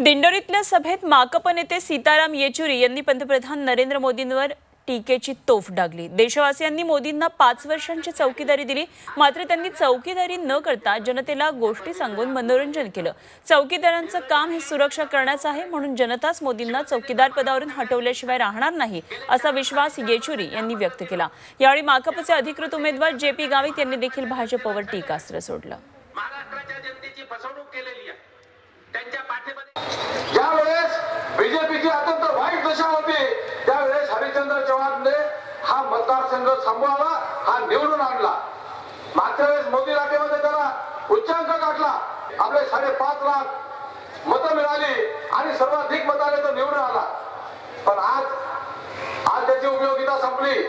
दिंडोरीतल्या सभेत माकप नेते सीताराम येचुरी यांनी पंतप्रधान नरेंद्र मोदींवर टीकेची तोफ डागली. देशवासियांनी मोदींना पाच वर्षांची चौकीदारी दिली मात्र त्यांनी चौकीदारी न करता जनतेला गोष्टी सांगून मनोरंजन केलं. चौकीदारांचं काम हे सुरक्षा करण्याचं आहे म्हणून जनताच मोदींना चौकीदार पदावरून हटवल्याशिवाय राहणार नाही असा विश्वास येचुरी यांनी व्यक्त केला. यावेळी माकपचे अधिकृत उमेदवार जे पी गावित यांनी देखील भाजपवर टीकास्त्र सोडलं. हरिश्चंद्र हा मतदारसंघ सांभाळला हा निवडून आणला. मागच्या वेळेस मोदी लाटेमध्ये त्याला उच्चांक गाठला. आपले साडेपाच लाख मतं मिळाली आणि सर्वाधिक मताने तो निवडून आला. पण आज आज त्याची उपयोगिता संपली.